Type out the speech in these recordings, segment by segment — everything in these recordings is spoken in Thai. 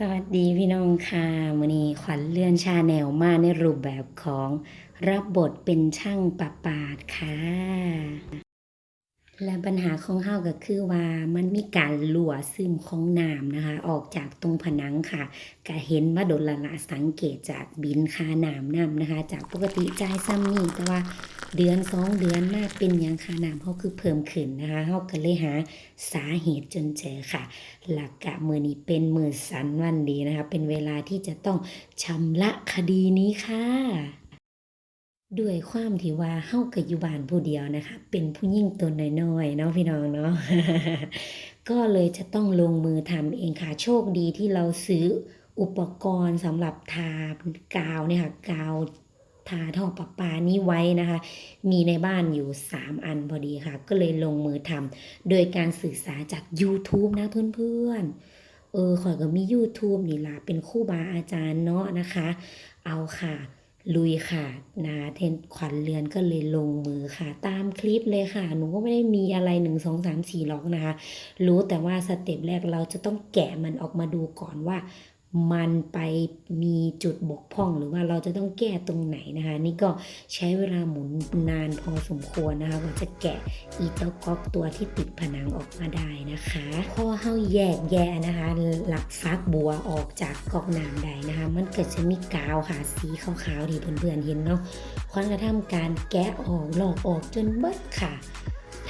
สวัสดีพี่น้องค่ะวันนี้ขวัญเลื่อนชาแนลมาในรูปแบบของรับบทเป็นช่างประปาดค่ะ และปัญหาของเฮาก็คือว่ามันมีการรั่วซึมของน้ำนะคะ ออกจากตรงผนังค่ะก็เห็นว่าโดนละละสังเกตจากบินค่าน้ำน้ำนะคะ จากปกติจ่ายซ้ำนี่แต่ว่าเดือนสองเดือนมาเป็นยังค่าน้ำเฮาคือเพิ่มขึ้นนะคะเฮาก็เลยหาสาเหตุจนเจอค่ะ หลักกะมือนี้เป็นมือสันวันดีนะคะ เป็นเวลาที่จะต้องชำระคดีนี้ค่ะ ด้วยความที่ว่าเฮากับอยู่บ้านผู้เดียวนะคะ เป็นผู้หญิงตัวน้อยๆเนาะพี่น้องเนาะก็เลยจะต้องลงมือทำเองค่ะ โชคดีที่เราซื้ออุปกรณ์สำหรับทากาวเนี่ยค่ะกาวทาท่อประปานี้ไว้นะคะ มีในบ้านอยู่ 3 อันพอดีค่ะ ก็เลยลงมือทำโดยการศึกษาจาก YouTube นะเพื่อนๆ เออข่อยก็มี YouTube นี่ล่ะเป็นคู่บาอาจารย์เนาะนะคะ เอาค่ะ ลุยค่ะนะเทนขวัญเรือนก็เลยลงมือค่ะ ตามคลิปเลยค่ะ หนูก็ไม่ได้มีอะไรหนึ่งสองสามสี่หรอกนะคะ รู้แต่ว่าสเต็ปแรกเราจะต้องแกะมันออกมาดูก่อนว่า มันไปมีจุดบกพร่องหรือว่าเราจะต้องแก้ตรงไหนนะคะ นี่ก็ใช้เวลาหมุนนานพอสมควรนะคะกว่าจะแกะอีเต้าก๊อกตัวที่ติดผนังออกมาได้นะคะพอเฮาแยกแยะนะคะหลักฟักบัวออกจากก๊อกน้ำใดนะคะ มันเก็จะมีกาวค่ะสีขาวๆที่เพื่อนๆเห็นเนาะควันกระทำการแกะออกลอกออกจนเบิดค่ะ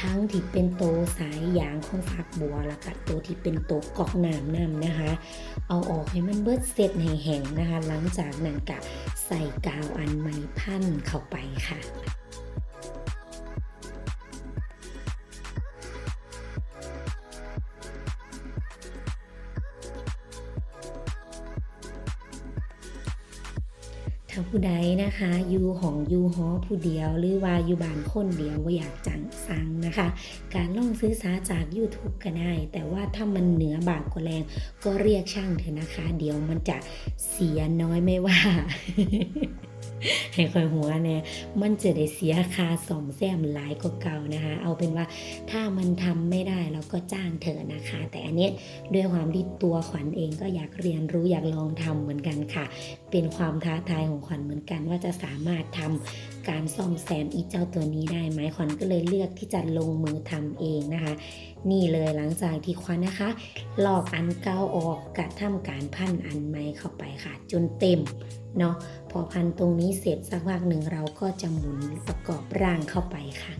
ทั้งที่เป็นโตสายยางของฝักบัวแล้วก็ตัวที่เป็นโตกอกน้ำน้ำนะคะ เอาออกให้มันเบิดเสร็จให้แห้งนะคะ หลังจากนั้นก็ใส่กาวอันไม้พันเข้าไปค่ะ ถ้าผู้ใดนะคะอยู่ของอยู่หอผู้เดียว หรือว่าอยู่บ้านคนเดียวว่าอยากจังสังนะคะ การล่องซื้อสาจาก YouTube ก็ได้ แต่ว่าถ้ามันเหนือบากกว่าแรง ก็เรียกช่างเถอะนะคะ เดี๋ยวมันจะเสียน้อยไม่ว่า ให้คอยหัวเนี่ยมันจะได้เสียค่าสอมแซมหลายกว่าเก่านะคะ เอาเป็นว่าถ้ามันทำไม่ได้เราก็จ้างเถอะนะคะ แต่อันนี้ด้วยความที่ตัวขวัญเองก็อยากเรียนรู้อยากลองทำเหมือนกันค่ะ เป็นความท้าทายของขวัญเหมือนกัน ว่าจะสามารถทำการซ่อมแซมอีเจ้าตัวนี้ได้ไหมขวัญก็เลยเลือกที่จะลงมือทำเองนะคะ นี่เลยหลังจากที่ควันนะคะ ลอกอันเก่าออกกระทำการพันอันใหม่เข้าไปค่ะ จนเต็มเนาะพอพันตรงนี้เสร็จสักพักหนึ่งเราก็จะหมุนประกอบร่างเข้าไปค่ะ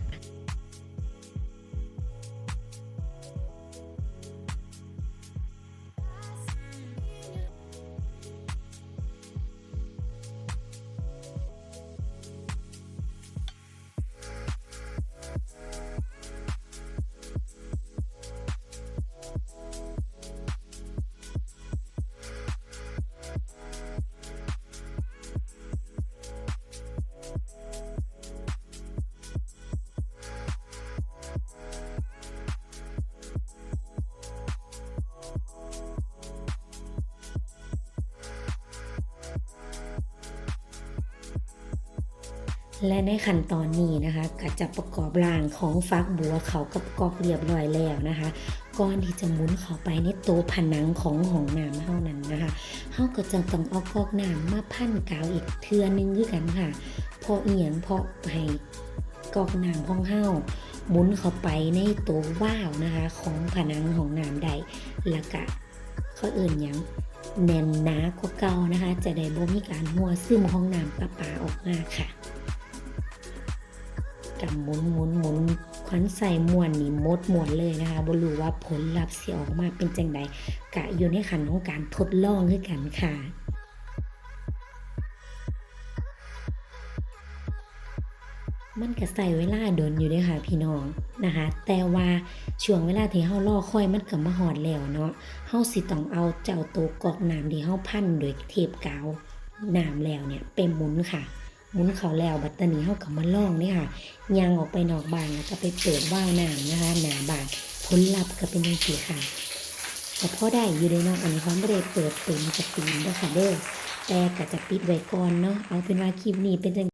และในขั้นตอนนี้นะคะก็จะประกอบร่างของฟักบัวเขากับกอกเรียบร้อยแล้วนะคะก่อนที่จะหมุนเข้าไปในตัวผนังของห้องน้ำเท่านั้นนะคะเฮาก็จะต้องเอากอกน้ำมาพันกาวอีกเทือนึงคือกันค่ะเพราะเอียงเพราะให้กอกน้ำของเฮาหมุนเข้าไปในตัวว่าวนะคะของผนังของน้ำใดแล้วก็เขาเอื่นยังแน่นหนากว่าเก่านะคะ จะได้บ่มีการหัวซึมของน้ำประปาออกมาค่ะ กับหมุนหมุนหมุนควันใส่มวนนี่มดมวนเลยนะคะบรู้ว่าผลลัพธ์สิออกมาเป็นจังใดกะอยู่ในขันของการทดลองคือกันค่ะมันก็ใส่เวลาโดนอยู่ด้วยค่ะพี่น้องนะคะ แต่ว่าช่วงเวลาที่เฮารอค่อยมันก็มาหอดแล้วเนาะเฮาสิต้องเอาเจ้าตัวกอกน้ำที่เฮาพันโดวยเทปกาวน้ำแล้วเนี่ยไปหมุนค่ะ หมุนเขาแล้วบัตตานีเฮากับมาล่องนี่ค่ะยางออกไปนอกบ้านแล้วก็ไปเปิดว่าวน้ำนะคะหนาบานผลลัพธ์ก็เป็นยังสีค่ะแต่พอได้อยู่เลยเนาะอันนี้ความบ่ได้เปิดเต็มสตรีมเด้อค่ะเด้อแต่ก็จะปิดไว้ก่อนเนาะเอาเป็นว่าคลิปนี้เป็นจัง